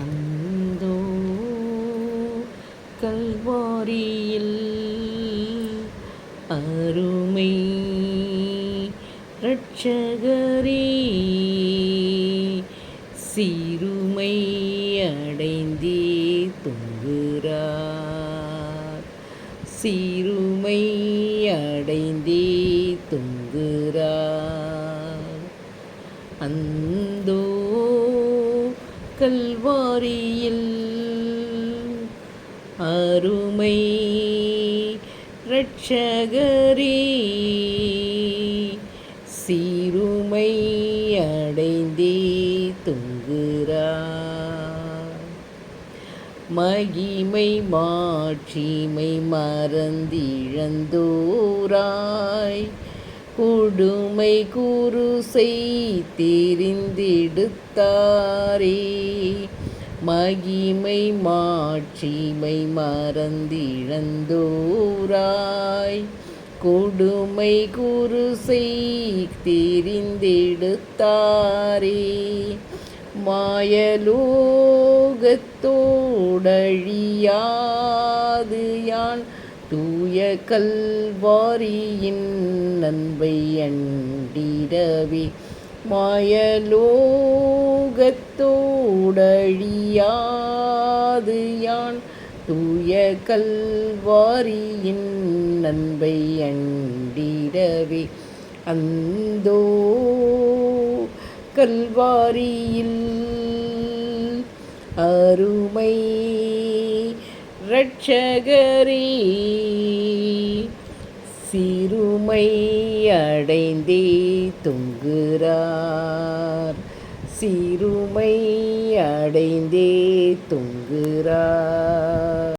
அந்தோ கல்வாரியில் அருமை ரட்சகரே சிறுமை அடைந்தே தொங்குகிறார். சிறுமை அடைந்தே தொங்குகிறார். அந்தோ கல்வாரியில் அருமை இரட்சகரே சீருமை அடைந்தே தொங்குறார் மகிமை மாட்சிமை மறந்திழந்தோராய். கொடுமை குருசை தெரிந்தெடுத்தாரே மகிமை மாட்சிமை மறந்திழந்தோராய். கொடுமை குருசை தெரிந்தெடுத்தாரே மாயலோகத்தோடழியா தூய கல்வாரியின் நன்மை அண்டிரவி. மாயலோகத்தோடழியாது யான். தூய கல்வாரியின் நன்மை அண்டிரவி. அந்தோ கல்வாரியில் அருமை இரட்சகரே சிறுமை அடைந்தே தொங்குகிறார். சிறுமை அடைந்தே தொங்குகிறார்.